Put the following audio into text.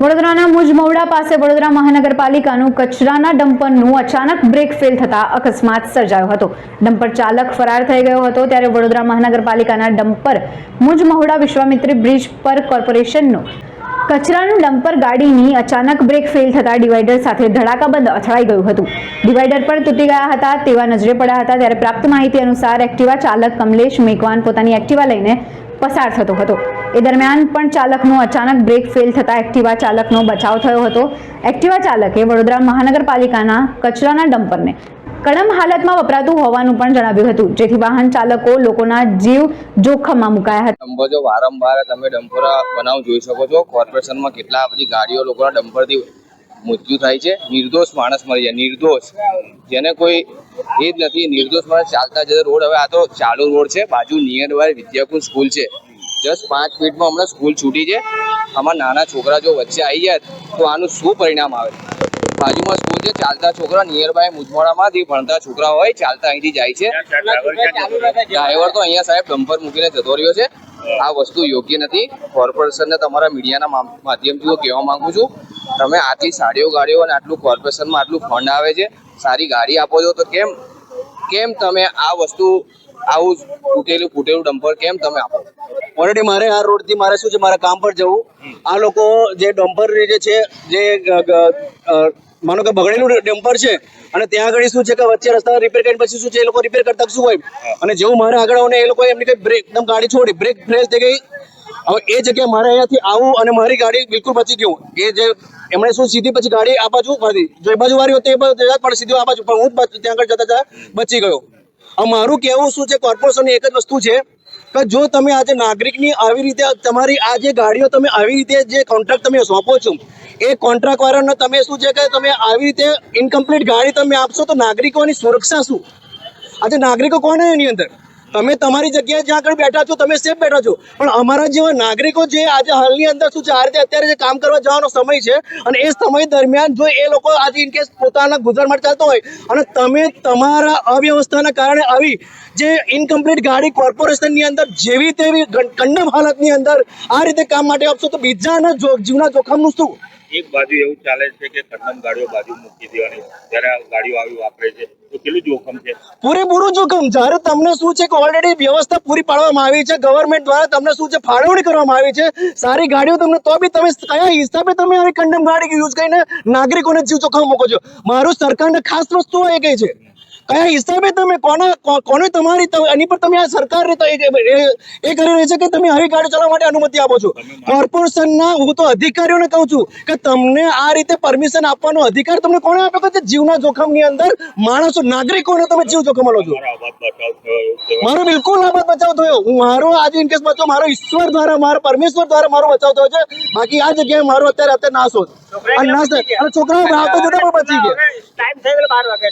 વડોદરાના મુજમૌડા પાસે વડોદરા મહાનગરપાલિકાનું કચરાના ડમ્પરનું અચાનક બ્રેક ફેલ થતા અકસ્માત સર્જાયો હતો. ડમ્પર ચાલક ફરાર થઈ ગયો હતો ત્યારે વડોદરા મહાનગરપાલિકાના ડમ્પર મુજમહુડા વિશ્વામિત્રી બ્રિજ પર કોર્પોરેશનનું કચરાનું ડમ્પર ગાડીની અચાનક બ્રેક ફેલ થતા ડિવાઈડર સાથે ધડાકાબંધ અથડાઈ ગયું હતું. ડિવાઈડર પણ તૂટી ગયા હતા તેવા નજરે પડ્યા હતા ત્યારે પ્રાપ્ત માહિતી અનુસાર એક્ટિવા ચાલક કમલેશ મેઘવાન પોતાની એક્ટિવા લઈને પસાર થતો હતો. એ દરમિયાન પણ ચાલકનો અચાનક બ્રેક ફેલ થતા એક્ટિવા ચાલકનો બચાવ થયો હતો. એક્ટિવા ચાલકે વડોદરા મહાનગરપાલિકાના કચરાના ડમ્પરને કડમ હાલતમાં વપરાતું હોવાનું પણ જણાવ્યું હતું. જેથી વાહન ચાલકો લોકોના જીવ જોખમમાં મુકાયા હતા. ડમ્પર વારંવાર તમે ડમ્પર બનાવ જોઈ શકો છો. કોર્પોરેશનમાં કેટલા બધી ગાડીઓ લોકોના ડમ્પરથી મૃત્યુ થાય છે. નિર્દોષ માણસ મરી જાય. નિર્દોષ. જેને કોઈ એ જ નથી. નિર્દોષ માણસ ચાલતા જતા રોડ. હવે આ તો ચાલુ રોડ છે. બાજુ નિયર બાય વિદ્યાકુંજ સ્કૂલ છે. જસ્ટ પાંચ મિનિટમાં હમણાં સ્કૂલ છૂટી છે. આમાં નાના છોકરા જો વચ્ચે આવી જાય તો આનું શું પરિણામ આવે? બાજુમાં સ્કૂલ છે ચાલતા છોકરા નિયર બાય મુજમોડામાંથી ભણતા છોકરા હોય ચાલતા અહીંથી જાય છે. ડ્રાઈવર તો અહીંયા સાહેબ ડમ્પર મૂકીને જતો રહ્યો છે. આ વસ્તુ યોગ્ય નથી. કોર્પોરેશનને તમારા મીડિયાના માધ્યમથી હું કહેવા માંગુ છું તમે આટલી સાડીઓ ગાડીઓ અને આટલું કોર્પોરેશનમાં આટલું ફંડ આવે છે સારી ગાડી આપો છો તો કેમ? કેમ તમે આ વસ્તુ આવું તૂટેલું ફૂટેલું ડમ્પર કેમ તમે આપો? ઓલરેડી મારે આ રોડથી મારે શું છે? મારે કામ પર જવું. આ લોકો જે ડમ્પર જે છે જે માનો કે બગડેલું ડમ્પર છે અને ત્યાં આગળ શું છે કે વચ્ચે રસ્તા રિપેર કરીને પછી શું છે એ લોકો રિપેર કરતા શું હોય? અને જેવું મારે આગળ આવું એ લોકો એમની કઈ બ્રેક એકદમ ગાડી છોડી બ્રેક ફ્રેશ થઈ ગઈ. હવે એ જગ્યાએ મારે અહીંયાથી આવું અને મારી ગાડી બિલકુલ બચી ગયું એ જે એમણે શું સીધી પછી ગાડી આ બાજુ મારી જો એ બાજુ વાળી હોત એ બાજુ પણ સીધી આ બાજુ. પણ હું ત્યાં આગળ જતા જતા બચી ગયો. હવે મારું કહેવું શું છે કોર્પોરેશનની એક જ વસ્તુ છે કે જો તમે આજે નાગરિકની આવી રીતે તમારી આ જે ગાડીઓ તમે આવી રીતે જે કોન્ટ્રાક્ટ તમે સોંપો છો, એ કોન્ટ્રાક્ટવાળાને તમે શું છે કે તમે આવી રીતે ઇનકમ્પ્લીટ ગાડી તમે આપશો તો નાગરિકોની સુરક્ષા શું? આજે નાગરિકો કોણ છે એની અંદર? તમે તમારી જગ્યાએ જ્યાં આગળ બેઠા છો, તમે સેફ બેઠા છો. પણ અમારા જેવા નાગરિકો જે આજે હાલની અંદર શું છે, આ રીતે અત્યારે જે કામ કરવા જવાનો સમય છે, અને એ સમય દરમિયાન જો એ લોકો આજે ઇનકેસ પોતાના ગુજરાન માટે ચાલતો હોય, અને તમે તમારા અવ્યવસ્થાના કારણે આવી જે ઇનકમ્પ્લીટ ગાડી કોર્પોરેશનની અંદર જેવી તેવી કંડમ હાલતની અંદર આ રીતે કામ માટે આપશો, તો બીજાના જીવના જોખમનું શું? એક બાજુ એવું ચાલે છે કે કંડમ ગાડીઓ બાજુ મૂકી દેવાની, જ્યારે ગાડીઓ આવી વાપરે છે કેટલું જોખમ પૂરેપૂરું જોખમ. જ્યારે તમને શું છે કે ઓલરેડી વ્યવસ્થા પૂરી પાડવામાં આવી છે ગવર્મેન્ટ દ્વારા તમને શું છે, ફાળવણી કરવામાં આવી છે, સારી ગાડીઓ તમને, તો બી તમે કયા હિસાબે તમે કંડમ ગાડી યુઝ કરીને નાગરિકોને જીવ જોખમ મૂકો છો? મારું સરકારને ખાસ વસ્તુ એ કહે છે કયા હિસાબે તમે કોના કોને તમારી એની પર તમે આ સરકારને એ કરી રહી છે કે તમે આવી ગાડી ચલાવવા માટે અનુમતિ આપો છો? કોર્પોરેશનના હું તો અધિકારીઓને કહું છું કે તમને આ રીતે પરમિશન આપવાનો અધિકાર તમને કોણે આપ્યો કે જીવના જોખમની અંદર માણસો નાગરિકોને તમે જીવ જોખમ લો છો? મારો બિલકુલ આ બચાવ થયો. હું મારો આજે ઇનકેસ બચાવ મારો ઈશ્વર દ્વારા મારા પરમેશ્વર દ્વારા મારો બચાવ થયો છે. બાકી આ જગ્યાએ મારો અત્યારે અત્યારે નાશ હોત અને નાશ થાય. અને છોકરાઓ આવતા જતા પણ બચી ગયા. ટાઈમ થઈ ગયો બાર વાગે